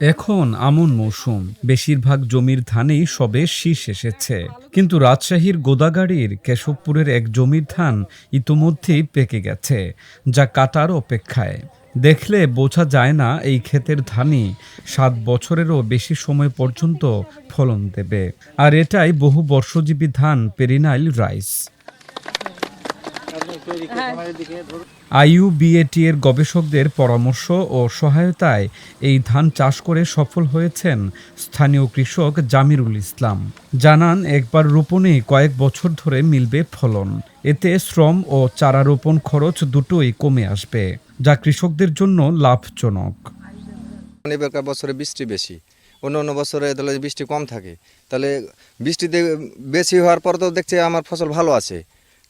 এখন আমন মৌসুম। বেশিরভাগ জমির ধানেই সবে শীষ এসেছে। কিন্তু রাজশাহীর গোদাগাড়ির কেশবপুরের এক জমির ধান ইতোমধ্যেই পেকে গেছে, যা কাটার অপেক্ষায়। দেখলে বোঝা যায় না এই ক্ষেতের ধানই সাত বছরেরও বেশি সময় পর্যন্ত ফলন দেবে। আর এটাই বহু বর্ষজীবী ধান পেরিনাইল রাইস। আইইউবিএটি এর গবেষকদের পরামর্শ ও সহায়তায় এই ধান চাষ করে সফল হয়েছেন স্থানীয় কৃষক জামিরুল ইসলাম। জানান, একবার রোপণে কয়েক বছর ধরে মিলবে ফলন। এতে শ্রম ও চারা রোপণ খরচ দুটোই কমে আসবে, যা কৃষকদের জন্য লাভজনক। মানে এবারকার বছরে বৃষ্টি বেশি? অন্য অন্য বছরে তাহলে বৃষ্টি কম থাকে। তাহলে বৃষ্টিতে বেশি হওয়ার পর তো দেখছি আমার ফসল ভালো আছে।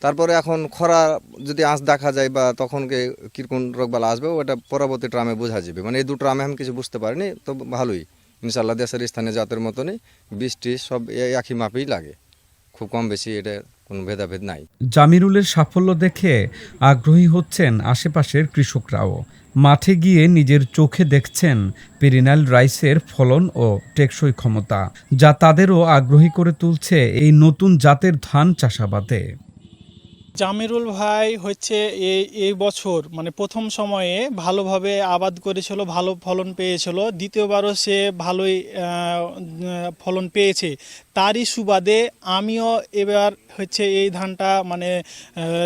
তারপরে এখন খরা যদি আঁচ দেখা যায় বা তখন কে- কীরকম রোগবালা আসবে, ওটা পরবর্তী ট্রামে বোঝা যাবে। মানে এই দুটো ট্রামে আমি কিছু বুঝতে পারিনি, তো ভালোই। ইনশাল্লাহ দেশের স্থানে জাতের মতনই বৃষ্টি সব একই মাপেই লাগে। খুব কম বেশি এটা কোনো ভেদাভেদ নাই। জামিরুলের সাফল্য দেখে আগ্রহী হচ্ছেন আশেপাশের কৃষকরাও। মাঠে গিয়ে নিজের চোখে দেখছেন পেরিনাল রাইসের ফলন ও টেকসই ক্ষমতা, যা তাদেরও আগ্রহী করে তুলছে এই নতুন জাতের ধান চাষাবাদে। জামিরুল ভাই হচ্ছে এই এই বছর মানে প্রথম সময়ে ভালোভাবে আবাদ করেছিল, ভালো ফলন পেয়েছিল। দ্বিতীয়বারও সে ভালোই ফলন পেয়েছে। তারই সুবাদে আমিও এবার হচ্ছে এই ধানটা মানে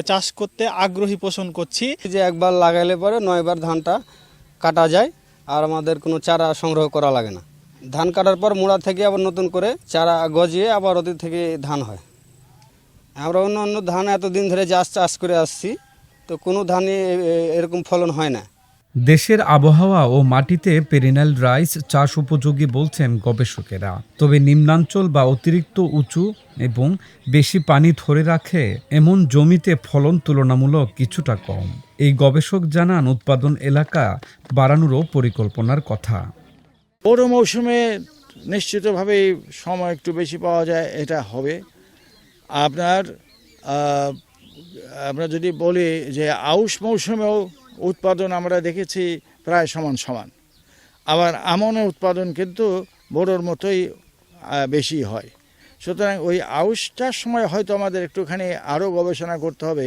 চাষ করতে আগ্রহী পোষণ করছি। যে একবার লাগাইলে পরে নয়বার ধানটা কাটা যায়, আর আমাদের কোনো চারা সংগ্রহ করা লাগে না। ধান কাটার পর মোড়া থেকে আবার নতুন করে চারা গজিয়ে আবার ওদের থেকে ধান হয়। আমরা অন্য অন্য ধান এতদিন ধরে চাষ চাষ করে আসছি তো কোনো এ- এরকম ফলন হয় না। দেশের আবহাওয়া ও মাটিতে পেরিনাল রাইস চাষ উপযোগী বলছেন গবেষকেরা। তবে নিম্নাঞ্চল বা অতিরিক্ত উঁচু এবং বেশি পানি ধরে রাখে এমন জমিতে ফলন তুলনামূলক কিছুটা কম। এই গবেষক জানান উৎপাদন এলাকা বাড়ানোরও পরিকল্পনার কথা। বড় মৌসুমে নিশ্চিতভাবেই সময় একটু বেশি পাওয়া যায় এটা হবে। আপনার আমরা যদি বলি যে আউশ মৌসুমেও উৎপাদন আমরা দেখেছি প্রায় সমান সমান। আবার আমনে উৎপাদন কিন্তু বড়োর মতোই বেশি হয়। সুতরাং ওই আউশটার সময় হয়তো আমাদের একটুখানি আরও গবেষণা করতে হবে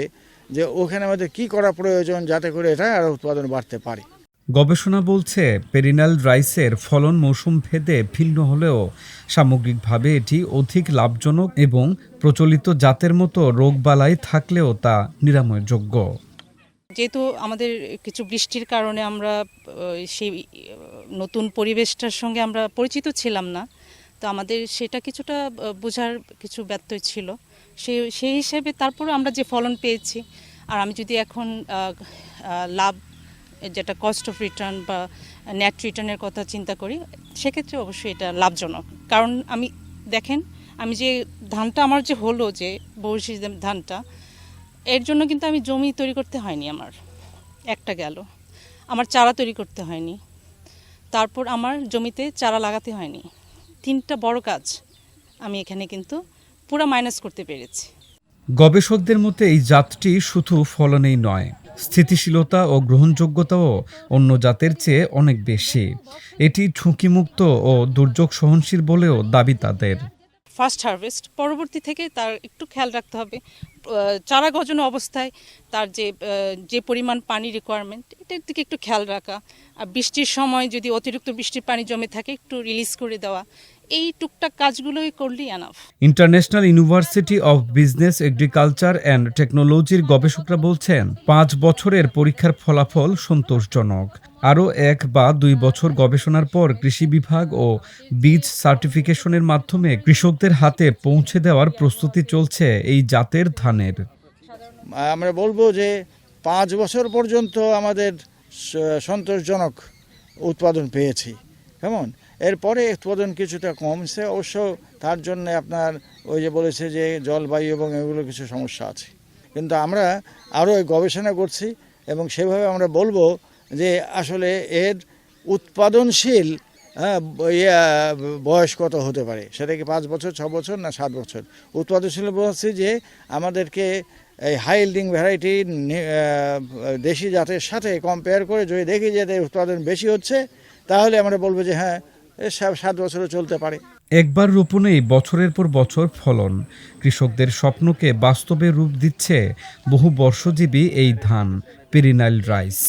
যে ওখানে আমাদের কি করা প্রয়োজন যাতে করে এটা আরও উৎপাদন বাড়তে পারে। গবেষণা বলছে, পেরিনাল রাইসের ফলন মৌসুম ভেদে ভিন্ন হলেও সামগ্রিকভাবে এটি অধিক লাভজনক এবং প্রচলিত জাতের মতো রোগবালাই থাকলেও তা নিরাময়যোগ্য। যেহেতু আমাদের কিছু বৃষ্টির কারণে আমরা সেই, নতুন পরিবেশটার সঙ্গে আমরা পরিচিত ছিলাম না, তো আমাদের সেটা কিছুটা বোঝার কিছু ব্যত্যয় ছিল। সেই সেই হিসেবে তারপরে আমরা যে ফলন পেয়েছি, আর আমি যদি এখন লাভ যেটা কস্ট অফ রিটার্ন বা নেট রিটার্নের কথা চিন্তা করি, সেক্ষেত্রে অবশ্যই এটা লাভজনক। কারণ আমি, দেখেন, আমি যে ধানটা আমার যে হলো যে বর্ষি ধানটা, এর জন্য কিন্তু আমি জমি তৈরি করতে হয়নি আমার। একটা গেল। আমার চারা তৈরি করতে হয়নি। তারপর আমার জমিতে চারা লাগাতে হয়নি। তিনটা বড় কাজ আমি এখানে কিন্তু পুরো মাইনাস করতে পেরেছি। গবেষকদের মতে এই জাতটি শুধু ফলনেই নয় স্থিতিশীলতা ও গ্রহণযোগ্যতাও অন্য জাতের চেয়ে অনেক বেশি। এটি ঝুঁকিমুক্ত ও দুর্যোগ সহনশীল বলেও দাবি তাদের। ফার্স্ট হারভেস্ট পরবর্তী থেকে তার একটু খেয়াল রাখতে হবে। চারা গজানো অবস্থায় তার যে যে পরিমাণ পানি রিকোয়ারমেন্ট এটার দিকে একটু খেয়াল রাখা। আর বৃষ্টির সময় যদি অতিরিক্ত বৃষ্টির পানি জমে থাকে, একটু রিলিজ করে দেওয়া। এই টুকটাক কাজগুলোই করলেই enough international university of business agriculture and টেকনোলজির গবেষকরা বলছেন পাঁচ বছরের পরীক্ষার ফলাফল সন্তোষজনক। আরও এক বা দুই বছর গবেষণার পর কৃষি বিভাগ ও বীজ সার্টিফিকেশনের মাধ্যমে কৃষকদের হাতে পৌঁছে দেওয়ার প্রস্তুতি চলছে এই জাতের ধানের। আমরা বলব যে পাঁচ বছর পর্যন্ত আমাদের সন্তোষজনক উৎপাদন পেয়েছি। কেমন? এরপরে উৎপাদন কিছুটা কমছে অবশ্য তার জন্য আপনার ওই যে বলেছে যে জলবায়ু এবং এগুলো কিছু সমস্যা আছে। কিন্তু আমরা আরও গবেষণা করছি এবং সেভাবে আমরা বলব যে আসলে এর উৎপাদনশীল হ্যাঁ, ইয়া, বয়স কত হতে পারে? সেটা কি পাঁচ বছর ছ বছর না সাত বছর? উৎপাদনশীল বলছি যে আমাদেরকে এই হাই ইল্ডিং ভ্যারাইটি দেশি জাতের সাথে কম্পেয়ার করে যদি দেখি যে উৎপাদন বেশি হচ্ছে তাহলে আমরা বলব যে হ্যাঁ সাত বছরও চলতে পারে। একবার রোপণেই বছরের পর বছর ফলন। কৃষকদের স্বপ্নকে বাস্তবে রূপ দিচ্ছে বহু বর্ষজীবী এই ধান, পেরিনাইল রাইস।